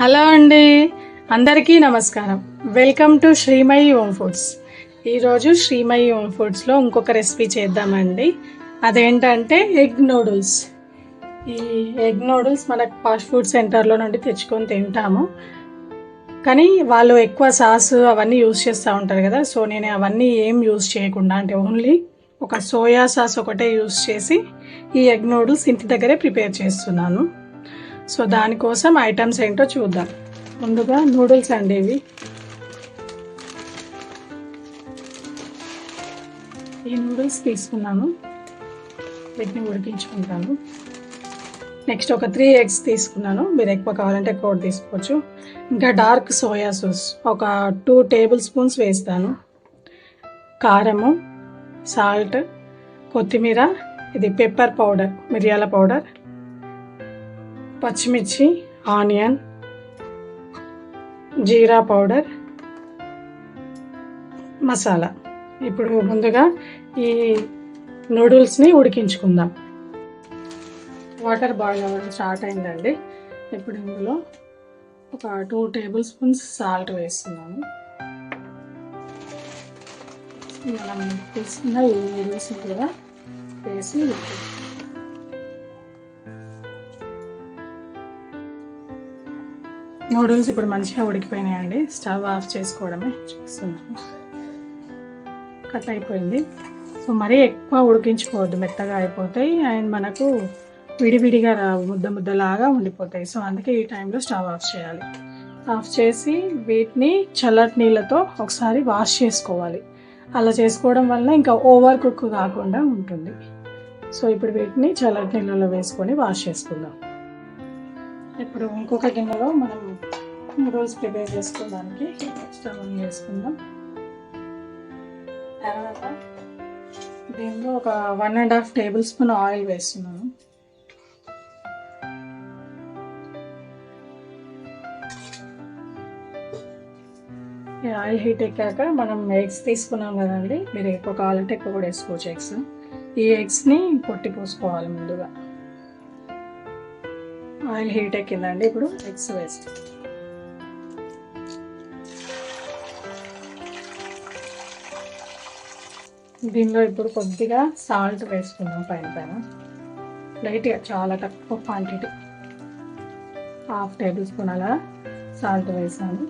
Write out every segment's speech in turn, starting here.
Hello అండి. అందరికీ నమస్కారం. Welcome to Srimayi home foods. ఈరోజు శ్రీమయి హోమ్ ఫుడ్స్లో ఇంకొక రెసిపీ చేద్దామండి. అదేంటంటే ఎగ్ నూడిల్స్. ఈ ఎగ్ నూడిల్స్ మనకు ఫాస్ట్ ఫుడ్ సెంటర్లో నుండి తెచ్చుకొని తింటాము. కానీ వాళ్ళు ఎక్కువ సాస్ అవన్నీ యూజ్ చేస్తూ ఉంటారు కదా. సో నేను అవన్నీ ఏం యూజ్ చేయకుండా అంటే ఓన్లీ ఒక సోయా సాస్ ఒకటే యూస్ చేసి ఈ ఎగ్ నూడిల్స్ ఇంటి దగ్గరే ప్రిపేర్ చేస్తున్నాను. సో దానికోసం ఐటమ్స్ ఏంటో చూద్దాం. ముందుగా నూడిల్స్ అండి ఇవి. ఈ నూడిల్స్ తీసుకున్నాను. వీటిని ఉడికించుకుంటాను. నెక్స్ట్ ఒక త్రీ ఎగ్స్ తీసుకున్నాను. మీరు ఎక్కువ కావాలంటే ఎక్కువ తీసుకోవచ్చు. ఇంకా డార్క్ సోయా సాస్. ఒక టూ టేబుల్ స్పూన్స్ వేస్తాను. కారము సాల్ట్ కొత్తిమీర ఇది పెప్పర్ పౌడర్ మిరియాల పౌడర్. పచ్చిమిర్చి ఆనియన్ జీరా పౌడర్ మసాలా. ఇప్పుడు ముందుగా ఈ నూడిల్స్ని ఉడికించుకుందాం. వాటర్ బాయిల్ అవ్వడం స్టార్ట్ అయిందండి. ఇప్పుడు ఇందులో ఒక టూ టేబుల్ స్పూన్స్ సాల్ట్ వేస్తున్నాము మనం తీసుకున్న ఈ నూడిల్స్ కూడా వేసి నూడిల్స్ ఇప్పుడు మంచిగా ఉడికిపోయినాయండి. స్టవ్ ఆఫ్ చేసుకోవడమే. చూస్తున్నాము కట్ అయిపోయింది. సో మరీ ఎక్కువ ఉడికించుకోవద్దు. మెత్తగా అయిపోతాయి. అండ్ మనకు విడివిడిగా రావు ముద్ద ముద్దలాగా ఉండిపోతాయి. సో అందుకే ఈ టైంలో స్టవ్ ఆఫ్ చేయాలి. ఆఫ్ చేసి వీటిని చల్లటి నీళ్ళతో ఒకసారి వాష్ చేసుకోవాలి. అలా చేసుకోవడం వల్ల ఇంకా ఓవర్ కుక్ కాకుండా ఉంటుంది. సో ఇప్పుడు వీటిని చల్లటి నీళ్ళలో వేసుకొని వాష్ చేసుకుందాం. ఇప్పుడు ఇంకొక గిన్నెలో మనం నూడిల్స్ ప్రిపేర్ చేసుకోవడానికి స్టవ్ ఆన్ చేసుకుందాం. తర్వాత దీనిలో ఒక one and half table spoon oil వేస్తున్నాను. ఆయిల్ హీట్ ఎక్కాక మనం ఎగ్స్ తీసుకున్నాం కదండి మీరు ఎక్కువ కావాలంటే ఎక్కువ కూడా వేసుకోవచ్చు ఎగ్స్. ఈ ఎగ్స్ని కొట్టి పోసుకోవాలి ముందుగా. ఆయిల్ హీట్ ఎక్కిందండి ఇప్పుడు ఎగ్స్ వేస్తాం దీనిలో ఇప్పుడు కొద్దిగా సాల్ట్ వేసుకుందాం పైన పైన. లైట్గా చాలా తక్కువ క్వాంటిటీ. హాఫ్ టేబుల్ స్పూన్ అలా సాల్ట్ వేసాను.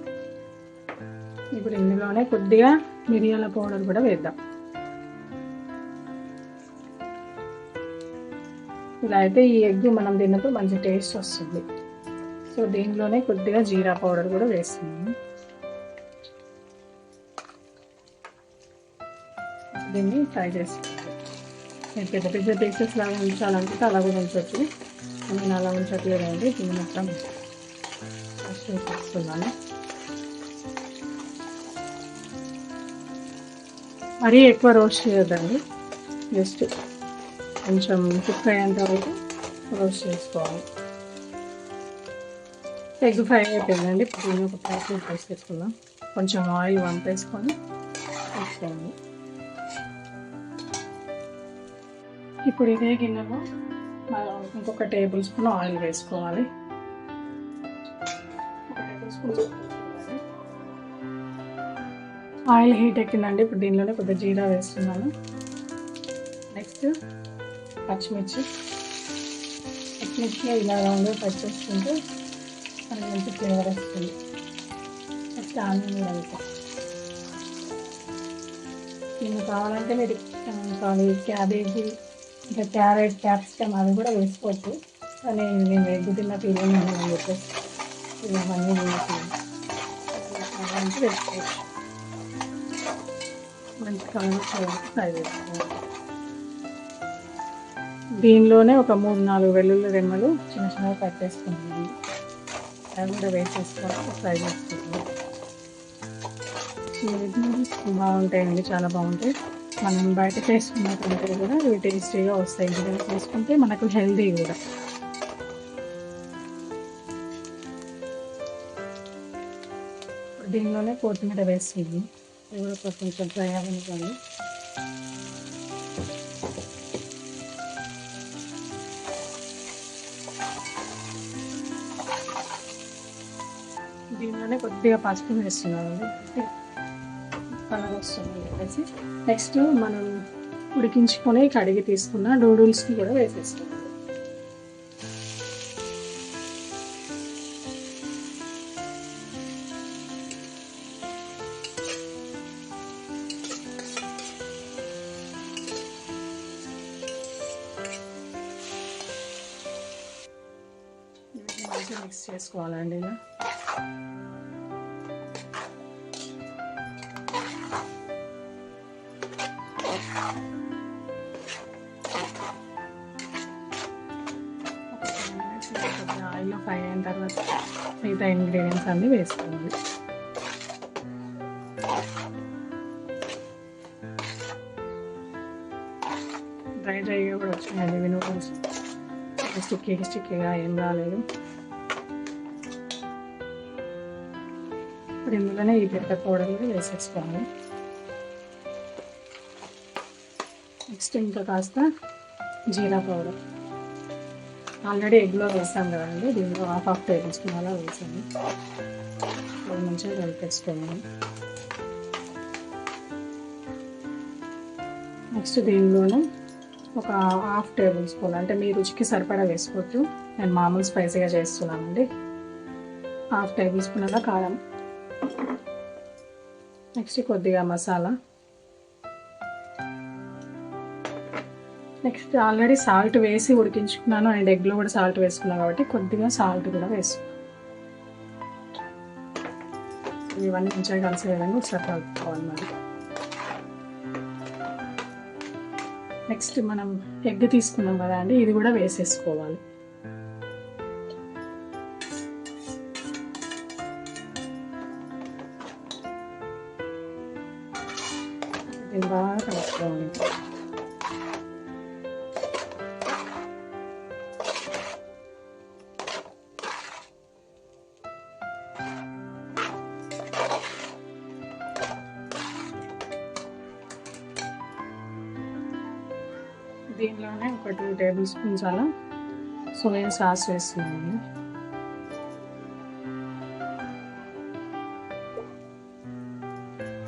ఇప్పుడు ఇందులోనే కొద్దిగా మిరియాల పౌడర్ కూడా వేద్దాం. ఇలా అయితే ఈ ఎగ్ మనం తిన్నప్పుడు మంచి టేస్ట్ వస్తుంది. సో దీనిలోనే కొద్దిగా జీరా పౌడర్ కూడా వేస్తున్నాను. దీన్ని ఫ్రై చేసుకుంటాం మీరు పెద్ద పెద్ద పీసెస్ లాగా ఉంచాలనుకుంటే అలా కూడా ఉంచవచ్చు నేను అలా ఉంచట్లేదండి. దీన్ని మొత్తం ఫస్ట్ మరీ ఎక్కువ రోస్ట్ చేయొద్దండి. జస్ట్ కొంచెం కుక్ అయ్యేంత వరకు రోస్ట్ చేసుకోవాలి. ఎగ్ ఫ్రై అయిపోయిందండి. ఇప్పుడు ఒక ప్యాకెట్ వేసేసుకుందాం కొంచెం ఆయిల్ వంపేసుకొని వేసుకోండి ఇప్పుడు ఇదే గిన్నెలో మనం ఇంకొక టేబుల్ స్పూన్ ఆయిల్ వేసుకోవాలి. టేబుల్ స్పూన్ ఆయిల్ హీట్ ఎక్కిందండి. ఇప్పుడు దీనిలోనే కొద్దిగా జీరా వేస్తున్నాను. నెక్స్ట్ పచ్చిమిర్చి. పచ్చిమిర్చి ఇలా రౌండ్గా కట్ చేసుకుంటే మనకి మంచి ఫ్లేవర్ వస్తుంది. నెక్స్ట్ ఆనియన్ కూడా వేస్తాం మీకు కావాలంటే మీరు కావాలి క్యాబేజీ ఇంకా క్యారెట్ క్యాప్సికమ్ అవి కూడా వేసుకోవచ్చు. కానీ నేను వెజ్ తిన్న ఫీలింగ్ అని చెప్పేసి ఇవన్నీ వేసి వేసుకోవచ్చు మంచి కావాలి ఫ్రై చేసుకోవాలి దీనిలోనే ఒక మూడు నాలుగు వెల్లుల్లి రెమ్మలు చిన్న చిన్నగా కట్ చేసుకుంటుంది. అవి కూడా వేసేసుకోవాలి ఫ్రై చేసుకుంటాం బాగుంటాయండి చాలా బాగుంటాయి. మనం బయట చేసుకున్నట్టుంటే కూడా ఇవి టేస్టీగా వస్తాయి. ఇంటి దగ్గర చేసుకుంటే మనకు హెల్దీ కూడా. దీనిలోనే కొత్తిమీర వేస్తుంది. ఇవి కూడా కొంచెం ఫ్రై అవ్వాలి దీనిలోనే కొద్దిగా పసుపు వేస్తున్నామండి కలర్ వస్తుంది అనేసి. నెక్స్ట్ మనం ఉడికించుకొని కడిగి తీసుకున్న నూడిల్స్కి కూడా వేసేస్తున్నాం మిక్స్ చేసుకోవాలండి ఇలా. ఆయిల్లో ఫ్రై అయిన తర్వాత మిగతా ఇంగ్రీడియంట్స్ అన్నీ వేసుకోవాలి డ్రై డ్రైగా కూడా వచ్చినాయండి. ఇవి స్టిక్కీ స్టిక్కీగా ఏం రాలేదు. ఇప్పుడు ఇందులోనే ఈ పెద్ద పౌడర్ కూడా వేసేసుకోవాలి. నెక్స్ట్ ఇంకా కాస్త జీరా పౌడర్. ఆల్రెడీ ఎగ్లో వేసాం కదండి దీంట్లో హాఫ్ హాఫ్ టేబుల్ స్పూన్ అలా వేసాను. అది మంచిగా కలిపేసుకోవాలి. నెక్స్ట్ దీనిలోనే ఒక హాఫ్ టేబుల్ స్పూన్ అంటే మీ రుచికి సరిపడా వేసుకోవచ్చు. నేను మామూలు స్పైసీగా చేస్తున్నానండి. హాఫ్ టేబుల్ స్పూన్ అలా కారం నెక్స్ట్ కొద్దిగా మసాలా. నెక్స్ట్ ఆల్రెడీ సాల్ట్ వేసి ఉడికించుకున్నాను. అండ్ ఎగ్లో కూడా సాల్ట్ వేసుకున్నాను కాబట్టి కొద్దిగా సాల్ట్ కూడా వేసుకున్నాను ఇవన్నీ కొంచెం కలిసే విధంగా ఒకసారి కలుపుకోవాలి మరి. నెక్స్ట్ మనం ఎగ్ తీసుకున్నాం కదా అండి ఇది కూడా వేసేసుకోవాలి. దీనిలోనే ఒక టూ టేబుల్ స్పూన్స్ అలా సోయా సాస్ వేస్తున్నాను.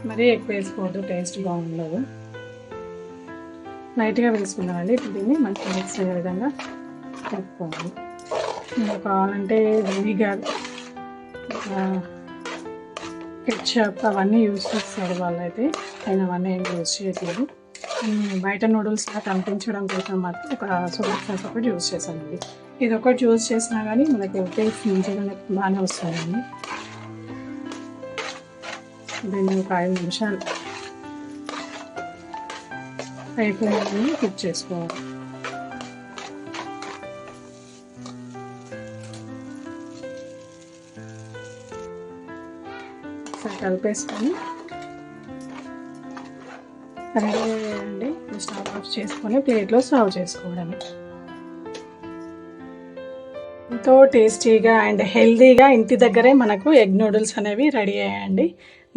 మరీ ఎక్కువ వేసుకోవద్దు టేస్ట్ బాగుండదు. లైట్గా వేసుకున్నామండి ఇప్పుడు దీన్ని మంచిగా మిక్స్ అయ్యే విధంగా కలుపుకోవాలి. ఇంకా కావాలంటే వినిగర్ కెచ్చప్ అవన్నీ యూజ్ చేస్తారు వాళ్ళైతే. నేను అవన్నీ ఏం యూజ్ చేయట్లేదు. బయట నూడిల్స్ కనిపించడం కోసం మాత్రం ఒక సోప్ సాస్ ఒకటి యూజ్ చేశానండి ఇది ఒకటి యూజ్ చేసినా కానీ మనకి టేస్ట్ మంచిగా బాగానే వస్తుందండి. దీన్ని ఒక ఐదు నిమిషాలు అయిపోయిందని కుక్ చేసుకోవాలి. కలిపేసుకొని రెడీ అండి స్టవ్ ఆఫ్ చేసుకొని ప్లేట్లో సర్వ్ చేసుకోవడమే. ఎంతో టేస్టీగా అండ్ హెల్తీగా ఇంటి దగ్గరే మనకు ఎగ్ నూడిల్స్ అనేవి రెడీ అయ్యాయండి.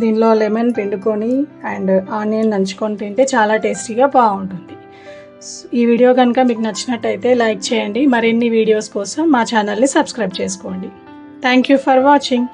దీనిలో లెమన్ పిండుకొని అండ్ ఆనియన్ నంచుకొని తింటే చాలా టేస్టీగా బాగుంటుంది. ఈ వీడియో కనుక మీకు నచ్చినట్టయితే లైక్ చేయండి. మరిన్ని వీడియోస్ కోసం మా ఛానల్ని సబ్స్క్రైబ్ చేసుకోండి. Thank you for watching.